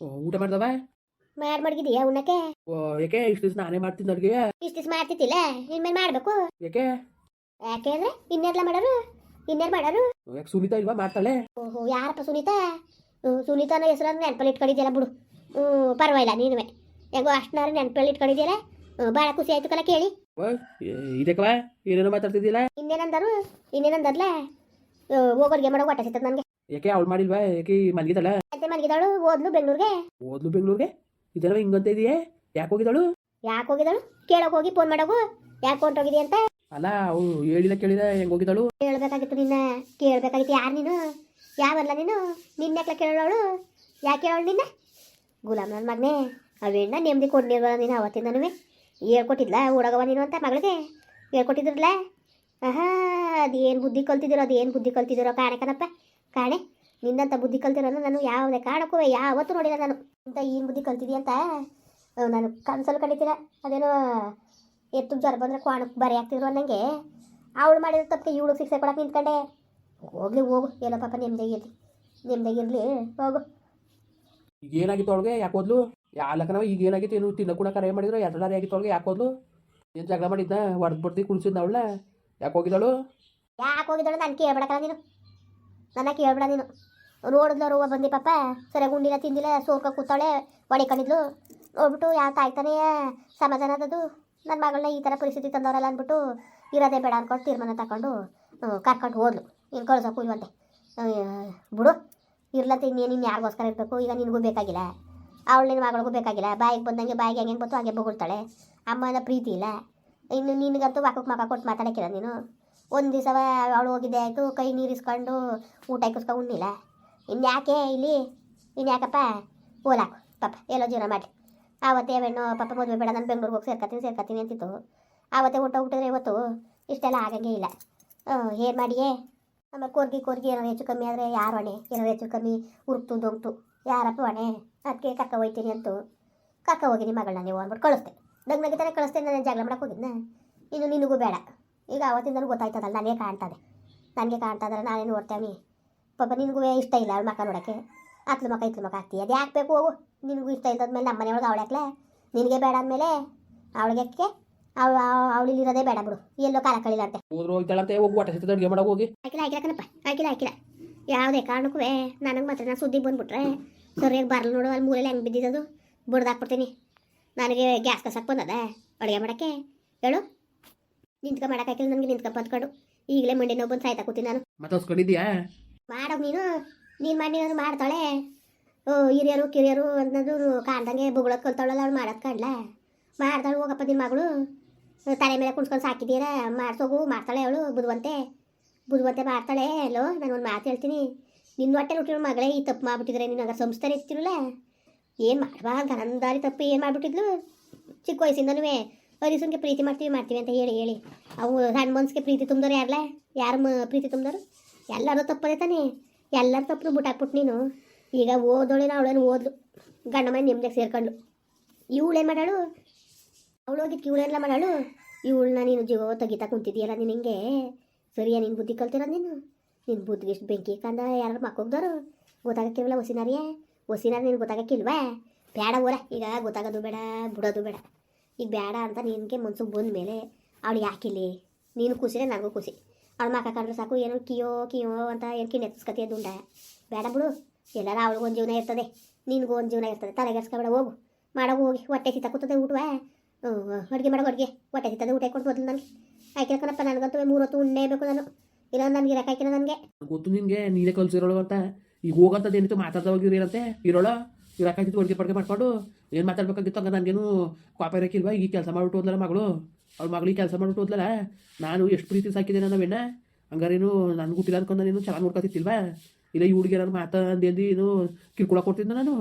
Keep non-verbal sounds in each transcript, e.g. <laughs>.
ಓ, ಊಟ ಮಾಡ್ದವ ಮಾಡ್ ಮಡಗಿದೀಯಾ ಉಣ್ಣಕ್ಕೆ? ಓ ಯಾಕೆ ಇಷ್ಟು ದಿವಸ ನಾನೇ ಮಾಡ್ತೀನಿ ಅಡ್ಗೆ? ಇಷ್ಟು ದಿವಸ ಮಾಡ್ತಿದ್ದಿಲ್ಲ ಇನ್ಮೇಲೆ ಮಾಡ್ಬೇಕು. ಯಾಕೆ ಯಾಕೆ ಅಂದ್ರೆ ಇನ್ನೆಲ್ಲ ಮಾಡೋರು ಇನ್ನೆಲ್ಲ ಮಾಡೋರು. ಯಾಕೆ ಸುನೀತಾ ಇಲ್ವಾ ಮಾಡ್ತಾಳೆ? ಓಹೋ ಯಾರಪ್ಪ ಸುನೀತಾ? ಹ್ಞೂ ಸುನೀತಾನ ಹೆಸರು ನೆನಪಲ್ಲಿ ಇಟ್ಕೊಂಡಿದ್ಯಲ್ಲ ಬಿಡು. ಹ್ಞೂ ಪರವಾಗಿಲ್ಲ ನೀನುವೆ. ಹೆಂಗೋ ಅಷ್ಟನಾರು ನೆನಪಲ್ಲಿ ಇಟ್ಕೊಂಡಿದ್ಯಲ್ಲ ಬಹಳ ಭಾಳ ಖುಷಿ ಆಯ್ತು ಕಲ ಕೇಳಿ. ಇದಕ್ಕವ ಏನೇನೋ ಮಾತಾಡ್ತಿದ್ದಿಲ್ಲ ಇನ್ನೇನಂದರು ಇನ್ನೇನಂದರ್ಲ ಹೋಗೋರಿಗೆ ಮಾಡೋ ಹೊಟ್ಟೆ ಸಿಗ್ತದೆ ನನಗೆ. ಯಾಕೆ ಅವ್ಳು ಮಾಡಿಲ್ವಾ? ಯಾಕೆ ಮಲ್ಗಿದಳ ಮತ್ತೆ ಮಲಗಿದಳು ಓದ್ಲು ಬೆಂಗಳೂರಿಗೆ. ಓದ್ಲು ಬೆಂಗಳೂರಿಗೆ? ಇದೆಲ್ಲ ಹಿಂಗಂತ ಇದೆಯೇ? ಯಾಕೆ ಹೋಗಿದಳು ಯಾಕೆ ಹೋಗಿದಳು ಕೇಳೋಕೆ ಹೋಗಿ ಫೋನ್ ಮಾಡೋಗು. ಯಾಕೆ ಹೊಂಟೋಗಿದಿ ಅಂತ? ಅಲ್ಲ ಅವು ಹೇಳಿಲ್ಲ ಕೇಳಿದ ಹೆಂಗ್ ಹೋಗಿದಳು ಕೇಳಬೇಕಾಗಿತ್ತು ನಿನ್ನ. ಕೇಳ್ಬೇಕಾಗಿತ್ತು ಯಾರು ನೀನು? ಯಾವಲ್ಲ ನೀನು? ನಿನ್ನ ಯಾಕೆ ಕೇಳೋಳು ಯಾಕೆ ಕೇಳೋಳು ನಿನ್ನ? ಗುಲಾಮ್ ನನ್ನ ಮಗನೇ ಅವೇಣ್ಣ ನೆಮ್ಮದಿ ಕೊಡ್ಲಿಲ್ವ ನೀನು ಅವತ್ತಿಂದನೂ ಹೇಳ್ಕೊಟ್ಟಿದ್ಲ ಓಡಗವ ನೀನು ಅಂತ ಮಗಳಿಗೆ? ಹೇಳ್ಕೊಟ್ಟಿದ್ರಲ್ಲ? ಆಹಾ ಅದೇನು ಬುದ್ಧಿ ಕಲ್ತಿದ್ದೀರೋ ಅದೇನು ಬುದ್ಧಿ ಕಲ್ತಿದ್ದೀರೋ ಕಾಣೆ ಕಣಪ್ಪ. ಕಾಣೆ. ನಿನ್ನಂತ ಬುದ್ಧಿ ಕಲ್ತಿರೋದು ನಾನು ಯಾವುದೇ ಕಾರಣಕ್ಕೂ ಯಾವತ್ತು ನೋಡಿಲ್ಲ ನಾನು. ಅಂತ ಏನು ಬುದ್ಧಿ ಕಲ್ತಿದ್ದಿ ಅಂತ? ನಾನು ಕನ್ಸಲ್ಲಿ ಕಂಡಿದ್ದೀರ ಅದೇನೋ ಎತ್ತು ಜ್ವರ ಬಂದರೆ ಕ್ವಾಣಕ್ಕೆ ಬರಿ ಆಗ್ತಿದ್ರು ಅನ್ನಂಗೆ. ಅವಳು ಮಾಡಿರೋ ತಪ್ಪಿಗೆ ಇವಳು ಶಿಕ್ಷೆ ಕೊಡಕ್ಕೆ ನಿಂತ್ಕೊಂಡೆ. ಹೋಗ್ಲಿ ಹೋಗು. ಏನೋ ಪಾಪ ನೆಮ್ಮದಿಗಿರ್ಲಿ ನೆಮ್ಮದಿಗಿರ್ಲಿ ಹೋಗು. ಈಗ ಏನಾಗಿತ್ತು ಅವಳಿಗೆ? ಯಾಕೆ ಹೋದ್ಲು? ಯಾಲಕ್ಕನ ಈಗ ಏನಾಗಿತ್ತು? ಏನು ತಿನ್ನ ಕೂಡ ಕರೆ ಮಾಡಿದ್ರು? ಎರಡಾರಿ ಆಗಿತ್ತು ಅವಳಿಗೆ? ಯಾಕೆ ಹೋದ್ಲು? ಏನು ಜಗಳ ಮಾಡಿದ್ದ ಹೊಡೆದು ಬರ್ತಿ ಕುಣಿಸಿದ್ನ ಅವಳ ಯಾಕೆ ಹೋಗಿದ್ದಾಳು? ಯಾಕೆ ಹೋಗಿದ್ದಾಳು? ನಾನು ಕೇಳ್ಬೇಡಕ್ಕ ನೀನು. ನನ್ನ ಕೇಳ್ಬೇಡ ನೀನು. ನೋಡಿದ್ಲು ಅವ್ವ ಬಂದಿ ಪಾಪ ಸರಿಯಾಗಿ ಉಂಡಿಲ್ಲ ತಿಂದಿಲ್ಲ ಸೋರ್ಕ ಕೂತಾಳೆ ಹೊಡಿಕೊಂಡಿದ್ಲು ನೋಡ್ಬಿಟ್ಟು ಯಾವ ತಾಯ್ತಾನೇ ಸಮಾಧಾನ ಅದದು ನನ್ನ ಮಗಳನ್ನ ಈ ಥರ ಪರಿಸ್ಥಿತಿ ತಂದವರಲ್ಲ ಅಂದ್ಬಿಟ್ಟು ಇರೋದೇ ಬೇಡ ಅಂದ್ಕೊಂಡು ತೀರ್ಮಾನ ತಗೊಂಡು ಕರ್ಕೊಂಡು ಹೋದ್ಲು. ಇನ್ನು ಕಳ್ಸೋಕು ಅಹ್, ಬಿಡು. ಇರ್ಲಂತ ಇನ್ನೇನು ಇನ್ನು ಯಾರಿಗೋಸ್ಕರ ಇರಬೇಕು? ಈಗ ನಿನಗೂ ಬೇಕಾಗಿಲ್ಲ. ಅವಳು ನಿನ್ನ ಮಗಳಿಗೂ ಬೇಕಾಗಿಲ್ಲ. ಬಾಯಿಗೆ ಬಂದಂಗೆ ಬಾಯಿಗೆ ಹೆಂಗೆ ಬಂತು ಹಾಗೆ ಬೊಗಳ್ತಾಳೆ. ಅಮ್ಮನ ಪ್ರೀತಿ ಇಲ್ಲ. ಇನ್ನು ನಿನಗಂತೂ ವಾಕಕ್ಕೆ ಮಕ ಕೊಟ್ಟು ಮಾತಾಡಕ್ಕಿಲ್ಲ ನೀನು. ಒಂದು ದಿವಸ ಅವಳು ಹೋಗಿದ್ದೆ ಆಯಿತು ಕೈ ನೀರಿಸ್ಕೊಂಡು ಊಟ ಇಕ್ಕಿಸ್ಕೊಂಡು ಉಣ್ಣಿಲ್ಲ ಇನ್ಯಾಕೆ ಇಲ್ಲಿ? ಇನ್ಯಾಕಪ್ಪ ಓಲಾಕು ಪಾಪ, ಎಲ್ಲೋ ಜೀವನ ಮಾಡಿ ಆವತ್ತೇ ಹೆಣ್ಣು, ಪಾಪ ಮದುವೆ ಬೇಡ, ನಾನು ಬೆಂಗ್ಳೂರಿಗೆ ಹೋಗಿ ಸೇರ್ಕತ್ತೀನಿ ಸೇರ್ಕತ್ತೀನಿ ಅಂತಿತ್ತು. ಆವತ್ತೇ ಊಟ ಹುಟ್ಟಿದ್ರೆ ಇವತ್ತು? ಇಷ್ಟೆಲ್ಲ ಆಗಂಗೆ ಇಲ್ಲ. ಏನು ಮಾಡಿಯೇ? ಆಮೇಲೆ ಕೋರ್ಗಿ ಕೋರ್ಗಿ ಏನೋ ಹೆಚ್ಚು ಕಮ್ಮಿ ಆದರೆ ಯಾರು ಹೊಣೆ ಏನೋ ಹೆಚ್ಚು ಕಮ್ಮಿ ಉರುಕ್ತು, ದೊಂಗ್ತು. ಯಾರಪ್ಪ ಹೊಣೆ ಅದಕ್ಕೆ ಕಕ್ಕ ಹೋಯ್ತೀನಿ ಅಂತು. ಕಕ್ಕ ಹೋಗಿ ನಿಮ್ಮ ಮಗಳನ್ನ ನೀವು ಅಂದ್ಬಿಟ್ಟು ಕಳಿಸ್ತೆ ನಗ್ನಗೆ ಕಳಿಸ್ತೇನೆ ನಾನು ಜಗಳ ಮಾಡಕ್ಕೆ ಹೋಗಿದ್ನ? ಇನ್ನು ನಿನಗೂ ಬೇಡ. ಈಗ ಅವತ್ತಿಂದ ನನಗೆ ಗೊತ್ತಾಯ್ತದಲ್ಲ, ನನಗೆ ಕಾಣ್ತದೆ. ನನಗೆ ಕಾಣ್ತಾ ಇದ್ದಾರೆ ನಾನೇನು ನೋಡ್ತೇವೆ ಪಾಪ ನಿನಗೂ ಇಷ್ಟ ಇಲ್ಲ ಅವಳು ಮಕ್ಕ ನೋಡೋಕ್ಕೆ. ಅತ್ಲ ಮಕ್ಕ ಇತ್ಲ ಮಕ್ಕ ಆಗ್ತೀಯ ಅದು ಯಾಕೆ ಬೇಕು ಹೋಗು? ನಿನಗೂ ಇಷ್ಟ ಇಲ್ಲದ್ಮೇಲೆ ನಮ್ಮ ಮನೆಯೊಳಗೆ ಅವಳಕ್ಲೆ ನಿನಗೆ ಬೇಡ ಅಂದಮೇಲೆ ಅವಳಿಗೆ ಅವಳು ಇರೋದೇ ಬೇಡ ಬಿಡು. ಎಲ್ಲೋ ಕಾಲ ಕಳಿಲಾರ್ತೆ ಹೋದ್ರು ಹೋಗ್ತಾಳಂತೆ ಹೋಗಿ ಹೊಟ್ಟೆ ಸಿಗ್ತದೆ ಅಡುಗೆ ಮಾಡೋ ಹೋಗಿ. ಹಾಕಿಲ್ಲ ಹಾಕಿಲ್ಲ ಕಣಪ್ಪ. ಹಾಕಿಲ್ಲ ಹಾಕಿಲ್ಲ ಯಾವುದೇ ಕಾರಣಕ್ಕೂ ನನಗೆ ಮಾತ್ರ ನಾನು ಸುದ್ದಿ ಬಂದ್ಬಿಟ್ರೆ ಸರಿಯಾಗಿ ಬರಲ್ಲ ನೋಡು ಅಲ್ಲಿ ಮೂಲೆಯಲ್ಲಿ ಹೆಂಗೆ ಬಿದ್ದಿದ್ದದು? ಬಡ್ದಾಕ್ಬಿಡ್ತೀನಿ. ನನಗೆ ಗ್ಯಾಸ್ ಕಸಕ್ಕೆ ಬಂದದ? ಅಡುಗೆ ಮಾಡೋಕ್ಕೆ? ಹೇಳು. ನಿಂತ್ಕೊ ಮಾಡೋಕ್ಕಾಗಿಲ್ಲ ನನಗೆ ನಿಂತ್ಕೊಂಡು ಬಂದ್ಕೊಂಡು ಈಗಲೇ ಮಂಡಿ ನೋವು ಬಂದು ಸಾಯ್ತಾ ಕೂತೀನಿ ನಾನು. ಮತ್ತೆ ಮಾಡೋದು ನೀನು ನೀನು ಮಾಡಿ ಮಾಡ್ತಾಳೆ. ಓ, ಹಿರಿಯರು, ಕಿರಿಯರು ಅನ್ನೋದು ಕಾಣ್ದಂಗೆ ಬುಗಳಕ್ಕೆ ಕಲ್ತಾಳಲ್ಲ ಅವ್ಳು ಮಾಡೋದು ಕಾಣ್ಲ? ಮಾಡ್ತಾಳೆ, ಹೋಗಪ್ಪ ನಿನ್ನ ಮಗಳು. ತಲೆ ಮೇಲೆ ಕುಣ್ಸ್ಕೊಂಡು ಸಾಕಿದ್ದೀರ? ಮಾಡ್ಸೋಗು, ಮಾಡ್ತಾಳೆ ಅವಳು, ಬುಧವಂತೆ. ಬುದ್ವಂತೆ ಮಾಡ್ತಾಳೆ. ಹಲೋ ನಾನು ಒಂದು ಮಾತು ಹೇಳ್ತೀನಿ. ನಿನ್ನ ಹೊಟ್ಟೆ ಹುಟ್ಟಿರೋ ಮಗಳೇ, ಈ ತಪ್ಪು ಮಾಡ್ಬಿಟ್ಟಿದ್ರೆ ನೀನು ಹಂಗ ಸಂಸ್ಕಾರ ಇರ್ತಿರಲ್ಲ ಏನು ಮಾಡಬಾರ್ದು ಗನಂದಾರಿ ತಪ್ಪು ಏನು ಮಾಡಿಬಿಟ್ಟಿದ್ಲು? ಚಿಕ್ಕ ವಯಸ್ಸಿಂದನೂ ಹರಿಸನ್ಗೆ ಪ್ರೀತಿ ಮಾಡ್ತೀವಿ ಮಾಡ್ತೀವಿ ಅಂತ ಹೇಳಿ ಹೇಳಿ. ಅವು ಸಣ್ಣ ಮನ್ಸಿಗೆ ಪ್ರೀತಿ ತುಂಬಿದ್ರು ಯಾರಲ್ಲ ಯಾರು ಪ್ರೀತಿ ತುಂಬಿದವರು ಎಲ್ಲರೂ ತಪ್ಪದೆ ತಾನೇ? ಎಲ್ಲರೂ ತಪ್ಪು ಬಿಟ್ಟಾಕ್ಬಿಟ್ಟು ನೀನು? ಈಗ ಓದೋಳಿನ ಅವಳೇನು ಓದ್ಲು. ಗಂಡ ಮನೆ ನೆಮ್ಮದಿಗೆ ಸೇರ್ಕೊಂಡು. ಇವಳೇನು ಮಾಡಾಳು ಅವಳು ಹೋಗಿದ್ದು ಇವಳೆಲ್ಲ ಮಾಡಾಳು ಇವಳನ್ನ ನೀನು ಜೀವ ತೆಗಿತಾ ಕುಂತಿದ್ದೀಯಲ್ಲ ನೀನು ಹಿಂಗೆ? ಸರಿಯಾ, ನೀನು ಬುದ್ಧಿ ಕಲ್ತಿರೋದು ನೀನು? ನಿನ್ನ ಬುದ್ಧಿಗೆ ಎಷ್ಟು ಬೆಂಕಿ ಕಂದ ಯಾರು ಮಕ್ಕೋಗ್ದವ್ರು ಗೊತ್ತಾಗಕ್ಕಿಲ್ವಲ್ಲ ಹೊಸಿನಾರಿಯೇ ಹೊಸಿನಾರ ನೀನು ಗೊತ್ತಾಗಕ್ಕಿಲ್ವಾ ಬೇಡ ಊರ, ಈಗ ಗೊತ್ತಾಗೋದು ಬೇಡ, ಬಿಡೋದು ಬೇಡ. ಈಗ ಬೇಡ ಅಂತ ನಿನಗೆ ಮನ್ಸಿಗೆ ಬಂದ ಮೇಲೆ ಅವಳು ಯಾಕಿಲ್ಲಿ ನೀನು ಖುಷಿನೇ, ನನಗೂ ಖುಷಿ. ಅವಳು ಮಕ್ಕ ಕಂಡ್ರೆ ಸಾಕು, ಏನೋ ಕಿಯೋ ಕಿಯೋ ಅಂತ ಏನು ಎತ್ತಿಸ್ಕತಿಯ ದುಂಡ ಬೇಡ ಬಿಡು, ಎಲ್ಲಾರ ಅವಳಿಗೆ ಒಂದು ಜೀವನ ಇರ್ತದೆ, ನಿನಗೂ ಒಂದು ಜೀವನ ಇರ್ತದೆ. ತಲೆಗೆಡ್ಸ್ಕೊಬೇಡ ಹೋಗು. ಮಾಡೋ ಹೋಗಿ, ಹೊಟ್ಟೆ ಸಿತ ಕೂತದೆ ಊಟವಾ? ಅಡುಗೆ ಮಾಡೋ, ಅಡುಗೆ. ಹೊಟ್ಟೆ ಸಿಗ್ತದೆ ಊಟ ಕೊಟ್ಟು ಮೊದಲು ನನಗೆ. ಆಯ್ಕೆಕನಪ್ಪ ನನಗಂತೂ ಮೂರು ಹೊತ್ತು ಉಣ್ಣೇಬೇಕು ನಾನು. ಇಲ್ಲ ನನಗೆ ಇರೋಕ್ಕಾಯ್ಕಿಲ್ಲ ನನಗೆ. ಗೊತ್ತು ನಿನಗೆ ನೀನೇ ಕಲ್ಸಿರೋಳು ಅಂತ. ಈಗ ಹೋಗಂತದ್ದು ಏನಿತ್ತು ಮಾತಾಡ್ದವಾಗ ಏನಂತೆ? ಇರೋಳು? ಇರಕ್ಕಾಗಿತ್ತು ಅಡುಗೆ ಪಡ್ಗೆ ಮಾಡ್ಕೊಂಡು. ಏನು ಮಾತಾಡ್ಬೇಕಾಗಿತ್ತು ಹಂಗ ನನಗೇನು? ಕಾಪ ಇರೋಕ್ಕಿಲ್ವಾ ಈ ಕೆಲಸ ಮಾಡಿಬಿಟ್ಟು ಹೋದ್ಲಲ್ಲ ಮಗಳು. ಅವ್ಳ ಮಗಳಿಗೆ ಕೆಲಸ ಮಾಡ್ಬಿಟ್ಟು ಹೋದ್ಲಲ್ಲ, ನಾನು ಎಷ್ಟು ಪ್ರೀತಿ ಸಾಕಿದೆ ನಾವೇನ ಹಂಗಾರೇನು ನನಗೆ ಹುಟ್ಟಿಲ್ಲ ಅನ್ಕೊಂಡು ನೀನು, ಚೆನ್ನಾಗಿ ನೋಡ್ಕೊತಿತ್ತಿಲ್ವಾ ಇಲ್ಲ ಈ ಹುಡುಗಿ ನಾನು ಮಾತಾ ಅಂದೇಂದು ಏನು ಕಿರ್ಕೊಳ ಕೊಡ್ತಿದ್ದ ನಾನು?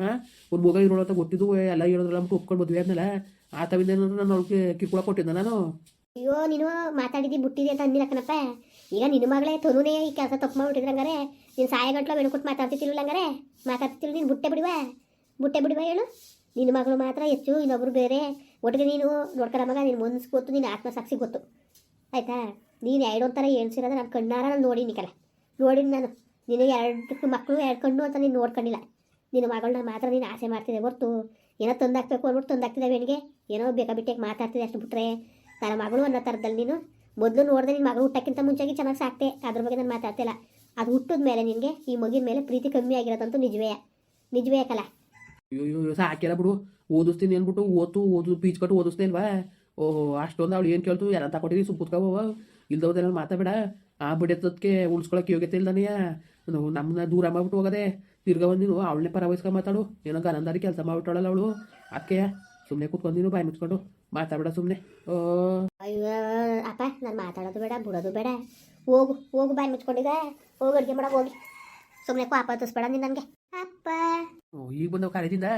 ಹಾಂ ಒಂದು ಮಗ ಇರೋಳು ಅಂತ ಗೊತ್ತಿದ್ದು ಎಲ್ಲ ಹೇಳೋದ್ರಲ್ಲ ಅಂದ್ಬಿಟ್ಟು ಒಪ್ಕೊಂಡು ಮದುವೆ ಆದ್ಮೇಲೆ ಆ ತವಿಂದ ನಾನು ಅವ್ಳಿಗೆ ಕಿರ್ಕೊಳ ಕೊಟ್ಟಿದ್ದೆ ನಾನು? ಅಯ್ಯೋ, ನೀನು ಮಾತಾಡಿದ್ದು ಬಿಟ್ಟಿದೆ ಅಂತ ಅಂದಿಲ್ಲ ಕಣಪ್ಪ. ಈಗ ನಿನ್ನ ಮಗಳೇ ತನುನೇ ಈ ಕೆಲಸ ತಪ್ಪು ಮಾಡ್ಬಿಟ್ಟಿದ್ರೆ ಹಂಗಾರೆ. ನೀನು ಸಾಯಗಂಟ್ಲ ಬೆಳ್ಕೊಟ್ಟು ಮಾತಾಡ್ತಿತ್ತಿಲ್ಲ ಹಂಗಾರೆ? ಮಾತಾಡ್ತಿಲ್ಲ ನೀನು ಬುಟ್ಟೆ ಬಿಡುವ? ಬುಟ್ಟೆ ಬಿಡುವ ಹೇಳು? ನಿನ್ನ ಮಗಳು ಮಾತ್ರ ಹೆಚ್ಚು, ಇನ್ನೊಬ್ರು ಬೇರೆ. ಒಟ್ಟಿಗೆ ನೀನು? ನೋಡ್ಕೊಳ ಮಗ ನಿನ್ನ ಮನಸ್ಸು ಗೊತ್ತು ನಿನ್ನ ಆತ್ಮಸಾಕ್ಷಿ ಗೊತ್ತು. ಆಯಿತಾ? ನೀನು ಎರಡು ಒಂಥರ ಹೇಳ್ಸಿರೋದ್ರೆ ನಾನು ಕಣ್ಣಾರ ನಾನು ನೋಡೀನಿ ಕಲ ನೋಡಿ ನಾನು. ನಿನಗೆ ಎರಡು ಮಕ್ಕಳು, ಎರಡು ಕಣ್ಣು ಅಂತ ನೀನು ನೋಡ್ಕೊಂಡಿಲ್ಲ. ನಿನ್ನ ಮಗಳನ್ನ ಮಾತ್ರ ನೀನು ಆಸೆ ಮಾಡ್ತಿದ್ದೆ ಹೊರ್ತು ಏನೋ ತಂದಾಕ್ಬೇಕು ಅಂದ್ಬಿಟ್ಟು ತಂದಾಕ್ತಿದ್ದೆ ಬೆಣ್ಣಿಗೆ ಏನೋ ಬೇಕಾ ಬಿಟ್ಟಿಗೆ ಮಾತಾಡ್ತಿದ್ದೆ ಅಷ್ಟು ಬಿಟ್ರೆ. ನನ್ನ ಮಗಳು ಅನ್ನೋ ಥರದಲ್ಲಿ ನೀನು. ಮೊದಲು ನೋಡಿದೆ ನಿನ್ನ ಮಗಳು ಹುಟ್ಟಕ್ಕಿಂತ ಮುಂಚೆಗೆ ಚೆನ್ನಾಗಿ ಸಾಕ್ತೆ. ಅದ್ರ ಬಗ್ಗೆ ನಾನು ಮಾತಾಡ್ತಿಲ್ಲ. ಅದು ಹುಟ್ಟಿದ ಮೇಲೆ ನಿನಗೆ ಈ ಮಗಿನ ಮೇಲೆ ಪ್ರೀತಿ ಕಮ್ಮಿ ಆಗಿರೋದಂತೂ ನಿಜವೇ. ನಿಜವೇ ಯಾಕಲ್ಲ ಅಯ್ಯೋ ಸಾಕಿಲ್ಲ ಬಿಡು. ಓದಿಸ್ತೀನಿ ಅಂದ್ಬಿಟ್ಟು ಓದು ಓದು, ಪೀಚ್ ಕಟ್ಟು ಓದಿಸ್ತೀನಿ ಅಲ್ವಾ? ಓಹೋ, ಅಷ್ಟೊಂದು ಅವಳು ಏನು ಕೇಳ್ತು? ಯಾರ ತಗೊಟ್ಟಿರಿ ಸುಪ್ಪುತ್ಕೋವ ಇಲ್ದವ್ದೇನಲ್ಲಿ ಮಾತಾಬೇಡ ಆ ಬಿಡತ್ತದಕ್ಕೆ ಉಳಿಸ್ಕೊಳಕ್ಕೆ ಯೋಗ್ಯತೆ ಇಲ್ದಾನೆಯ ನಮ್ಮನ್ನ ದೂರ ಮಾಡ್ಬಿಟ್ಟು ಹೋಗದೆ. ತಿರ್ಗ ಒಂದು ನೀನು, ಅವಳನ್ನೇ ಪರವಹಿಸ್ಕೊಂಡು ಮಾತಾಡು. ಏನೋ ಗನಂದಾರಿ ಕೆಲಸ ಮಾಡ್ಬಿಟ್ಟಾಳಲ್ಲ ಅವಳು. ಅದಕ್ಕೆ ಸುಮ್ಮನೆ ಕೂತ್ಕೊಂಡು ನೀನು, ಬಾಯಿ ಮುಚ್ಕೊಂಡು. ಮಾತಾಡಬೇಡ ಸುಮ್ಮನೆ ಓ. ಅಯ್ಯೋ, ಅಪ್ಪ, ನಾನು ಮಾತಾಡೋದು ಬೇಡ, ಬಿಡೋದು ಬೇಡ. ಹೋಗು ಹೋಗು, ಬಾಯಿ ಮುಚ್ಕೊಂಡಿದ್ದೆ. ಹೋಗಿ, ಅಡುಗೆ ಮಾಡೋಕೆ ಹೋಗಿ. ಸುಮ್ಮನೆ ಪಾಪ ಹತ್ತಿಸ್ಬೇಡ ನೀನು ನನಗೆ. ಅಪ್ಪ. ಓ, ಈಗ ಬಂದವು ಕಾಲೇಜಿಂದ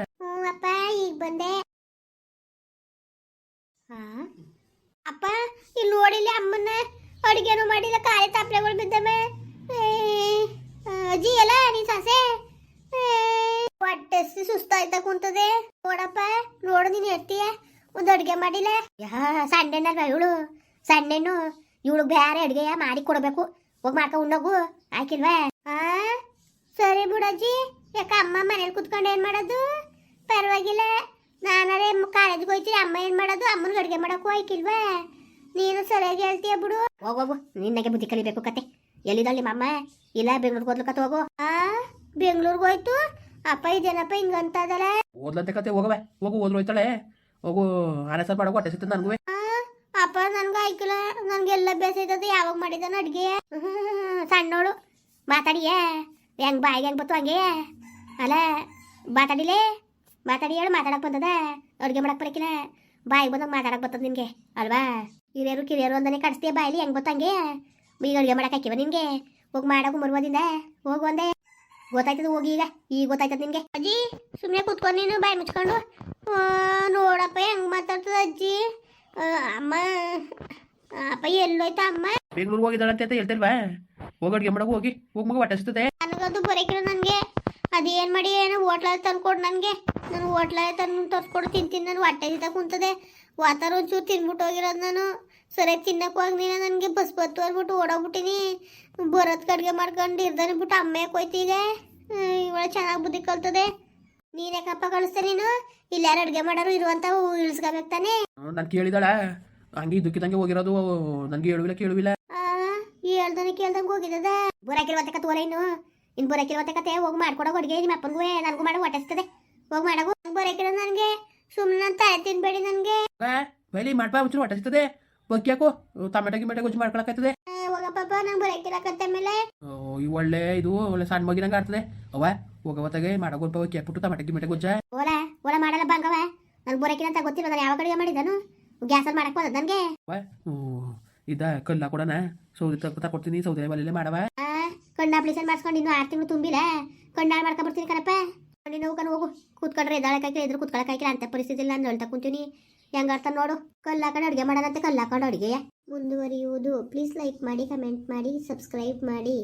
ಅಪ್ಪ ಈಗ ಬಂದೆ ಹಾ ಅಪ್ಪ ಇಲ್ಲಿ ನೋಡಿಲ್ಲ ಅಮ್ಮನ್ನ ಅಡುಗೆನೂ ಮಾಡಿಲ್ಲ ಕಾಯಿ ತಾಪ್ಲೆಗಳು ಬಿದ್ದವೆ ಅಜ್ಜಿ ಎಲ್ಲ ನೀನ್ ಸಸೆ ಹೊಟ್ಟೆಸ್ತಿ ಸುಸ್ತಾಯ್ತಾ ಕುಂತದೆ ನೋಡಪ್ಪ ನೋಡು ನೀನು ಎತ್ತೀಯ ಒಂದು ಅಡುಗೆ ಮಾಡಿಲ್ಲ ಯಾ ಸಂಡೆನಲ್ವ ಇವಳು ಸಂಡೆನು ಇವಳು ಬೇರೆ ಅಡುಗೆಯ ಮಾಡಿ ಕೊಡಬೇಕು ಹೋಗಿ ಮಾಡ್ಕೊ ಉಣ್ಣೋಗು ಆಯ್ಕಿಲ್ವಾ ಹಾ ಸರಿ ಬಿಡಜ್ಜಿ ಯಾಕ ಅಮ್ಮ ಮನೇಲಿ ಕುತ್ಕೊಂಡು ಏನು ಮಾಡೋದು? ಪರವಾಗಿಲ್ಲ. ನಾನಾರೇ ಕಾಲೇಜ್ಗೆ ಹೋಯ್ತೀನಿ ಅಮ್ಮ ಏನು ಮಾಡೋದು? ಅಮ್ಮನಿಗೆ ಅಡುಗೆ ಮಾಡೋಕ್ಕೂ ಹೋಯ್ಕಿಲ್ವಾ ನೀನು ಸರಿಯಾಗಿ ಹೇಳ್ತೀಯ ಬಿಡು. ಹೋಗೋಗು ನಿನ್ನಗೆ ಬುದ್ಧಿ ಕಲಿಬೇಕು ಕತೆ. ಎಲ್ಲಿದ್ದಾಳೆ ನಿಮ್ಮ ಅಮ್ಮ? ಇಲ್ಲ ಬೆಂಗ್ಳೂರ್ಗೆ ಹೋದ್ಲು ಕತೆ ಹೋಗು. ಆ? ಬೆಂಗ್ಳೂರ್ಗೆ ಹೋಯ್ತು? ಅಪ್ಪ ಇದೇನಪ್ಪ ಹಿಂಗಂತ ಅದಲ್ಲ? ಓದ್ಲಂತೆ ಕತೆ ಹೋಗವೆ ಹೋಗು ಓದ್ಲು ಹೋಯ್ತಾಳೆ. ಹೋಗು ಆನಸರ್ ಮಾಡೋಕು ಹೊಟ್ಟೆ ಸಿಗ್ತದೆ ನನಗೂ ಆ, ಅಪ್ಪ ನನ್ಗೆ ಆಯ್ಕಿಲ್ಲ. ಅಭ್ಯಾಸ ಬೇಸೈತದ ಯಾವಾಗ ಮಾಡಿದಾನ ಅಡುಗೆ. <laughs> ಸಣ್ಣೋಳು. ಮಾತಾಡಿಯೇ? ಹೆಂಗ್ ಬಾಯಿಗೆ ಹೆಂಗ್ ಬತ್ತು ಹಂಗೆ ಅಲ್ಲ ಮಾತಾಡಿಲೇ? ಮಾತಾಡಿ ಹೇಳು ಮಾತಾಡಕ್ ಬಂದದ? ಅಡುಗೆ ಮಾಡಕ್ ಬರಕಿಲ್ಲ. ಬಾಯಿಗೆ ಬಂದಾಗ ಮಾತಾಡಕ್ ಬರ್ತದ ನಿಮಗೆ ಅಲ್ವಾ? ಹಿರಿಯರು ಕಿರಿಯರು ಒಂದನೇ ಕಡಿಸ್ತೀಯ ಬಾಯಿಲಿ ಹೆಂಗ್ ಗೊತ್ತಂಗೆ? ಈಗ ಅಡುಗೆ ಮಾಡಕ್ ಹಾಕಿವ ನಿಮಗೆ? ಹೋಗಿ ಮಾಡಕ್ಕೆ ಮರುವದಿಂದ. ಹೋಗು ಒಂದೇ ಗೊತ್ತಾಯ್ತದ ಹೋಗಿ ಈಗ ಈಗ ಗೊತ್ತಾಯ್ತದ ನಿಮಗೆ? ಅಜ್ಜಿ ಸುಮ್ಮನೆ ಕೂತ್ಕೊಂಡು ನೀನು ಬಾಯಿ ಮುಚ್ಕೊಂಡು. ನೋಡಪ್ಪ ಹೆಂಗ್ ಮಾತಾಡ್ತದ ಅಜ್ಜಿ? ಅಮ್ಮ ಅಪ್ಪ ಎಲ್ಲೋಯ್ತ ಅಮ್ಮ? ಬೆಂಗ್ಳೂರ್ ಹೋಗಿದ್ದಾಳಂತ ಹೇಳ್ತಿಲ್ವಾ? ಹೋಗಿ ಅಡುಗೆ ಮಾಡಕ್ಕೆ ಹೋಗಿ ಹೋಗಿ ಮಗ ಹೊಟ್ಟೆ ಸಿಗ್ತದೆ ನನಗದು ಬರೋಕಿಲ್ಲ ನನಗೆ. ಅದೇನು ಮಾಡಿ ಏನೋ ಹೋಟ್ಲಲ್ಲಿ ತಂದ್ಕೊಡು ನನಗೆ. ನಾನು ಹೋಟ್ಲಲ್ಲಿ ತಂದು ತರ್ಸ್ಕೊಡು ತಿಂತೀನಿ ನಾನು. ಹೊಟ್ಟೆ ಕುಂತದೆ. ವಾತಾರ ಒಂಚೂರು ತಿನ್ಬಿಟ್ಟು ಹೋಗಿರೋದು ನಾನು. ಸರಿಯಾಗಿ ತಿನ್ನಕ್ಕೆ ಹೋಗ್ಲಿಲ್ಲ ನನಗೆ ಬಸ್ ಬತ್ತು ಅಂದ್ಬಿಟ್ಟು ಓಡೋಗ್ಬಿಟ್ಟಿನಿ. ಬರೋದು ಕಡ್ಗೆ ಮಾಡ್ಕೊಂಡು ಇರ್ದಾನೆ ಬಿಟ್ಟು ಅಮ್ಮ ಕೊಯ್ತಿದೆ. ಈಗ ಇವಳ ಚೆನ್ನಾಗಿ ಬುದ್ಧಿ ಕಲ್ತದೆ. ನೀನ್ ಯಾಕಪ್ಪ ಕಳಿಸ್ತೆ ನೀನು. ಇಲ್ಲಿ ಯಾರು ಅಡುಗೆ ಮಾಡೋರು ಇರುವಂತ ಇಳಿಸ್ಕೋಬೇಕು ತಾನೇ? ನಾನು ಕೇಳಿದಾಳ. ಹಂಗೆ ಇದಕ್ಕಿದಂಗೆ ಹೋಗಿರೋದು ನನಗೆ ಹೇಳುವಿಲ್ಲ ಕೇಳುವಿಲ್ಲ. ಹೇಳ್ದಾನೆ ಕೇಳ್ದಂಗೆ ಹೋಗಿದ್ದದ. ಬರಾಕಿಲ್ವತ್ತೆ ಕತ್ ಓಲ ಇನ್ನು. ಇನ್ನು ಬರಾಕಿಲ್ವತ್ತೆ ಕತೆ ಹೋಗಿ ಮಾಡ್ಕೊಡೋ ಅಡುಗೆ ನಿಮ್ಮ ಅಪ್ಪನಿಗೂ ನನಗೂ ಮಾಡೋ ಹೊಟ್ಟೆಸ್ತದೆ. ಹೋಗಿ ಮಾಡಗು. ಬರಾಕಿಲ್ಲ ನನಗೆ ಸುಮ್ಮನೆ ತಾಯಿ ತಲೆ ತಿನ್ಬೇಡಿ ನನಗೆ. ಬೈಲಿ ಮಾಡ್ಬಾ ಒಂಚೂರು ಹೊಟ್ಟೆ ಸಿಗ್ತದೆ ಬಗ್ಗಿ ಯಾಕೋ ಟೊಮೆಟೊ ಗಿಮೆಟೊ ಗೊಜ್ಜು ಮಾಡ್ಕೊಳಕಾಯ್ತದೆ ಹೋಗಪ್ಪ ನಂಗೆ ಕತೆ ಮೇಲೆ. ಈ ಒಳ್ಳೆ ಇದು ಒಳ್ಳೆ ಸಣ್ಣ ಮಗಿನಂಗೆ ಆಡ್ತದೆ. ಅವ ಹೋಗವತ್ತಾಗೆ ಮಾಡೋ ಹೋಗಿ ಹಾಕ್ಬಿಟ್ಟು ಟೊಮೆಟೊ ಗಿಮೆಟೊ ಗೊಜ್ಜ. ಓಲ ಓಲ ಮಾಡಲ್ಲ ಬಂಗವ ನಂಗೆ ಬರಾಕಿಲ್ಲ ಅಂತ ಗೊತ್ತಿಲ್ಲ ನಾನು ಯಾವ ಮಾಡಿದನು? ಮಾಡಿದ್ದಾನು ಗ್ಯಾಸಲ್ಲಿ ಮಾಡಕ್ಕೆ ಹೋದ ನನಗೆ. ಇದ ಕಲ್ಲ ಕೊಡನ? ಸೌದಿ ತಕ್ಕ ಕೊಡ್ತೀನಿ ಸೌದಿ ಬಲಿಲೆ ಮಾಡವ. ಕಣ್ಣು ಅಪ್ಲಿಕೇಶನ್ ಮಾಡಿಸ್ಕೊಂಡು ಇನ್ನು ಆರು ತಿಂಗಳು ತುಂಬಿಲ್ಲ? ಕಣ್ಣಾಳು ಮಾಡ್ಕೊಂಡ್ಬರ್ತೀನಿ ಕಣಪ್ಪ. ನೀನು ಕಣ್ ಹೋಗು. ಕೂತ್ಕೊಂಡ್ರೆ ಎದ್ದಾಳಕ್ಕಾಗಿಲ್ಲ ಎದುರು ಕೂತ್ಕೊಳಕ್ಕಾಗಿಲ್ಲ ಅಂತ ಪರಿಸ್ಥಿತಿ ಇಲ್ಲ, ನಾನು ಹೇಳ್ತಾ ಕುಂತೀನಿ. ಹೆಂಗ ಅರ್ಥ ನೋಡು. ಕಲ್ಲು ಹಾಕೊಂಡು ಅಡುಗೆ ಅಂತ ಕಲ್ಲು ಹಾಕೊಂಡು ಅಡುಗೆ. ಮುಂದುವರಿಯುವುದು. ಪ್ಲೀಸ್ ಲೈಕ್ ಮಾಡಿ ಕಮೆಂಟ್ ಮಾಡಿ ಸಬ್ಸ್ಕ್ರೈಬ್ ಮಾಡಿ.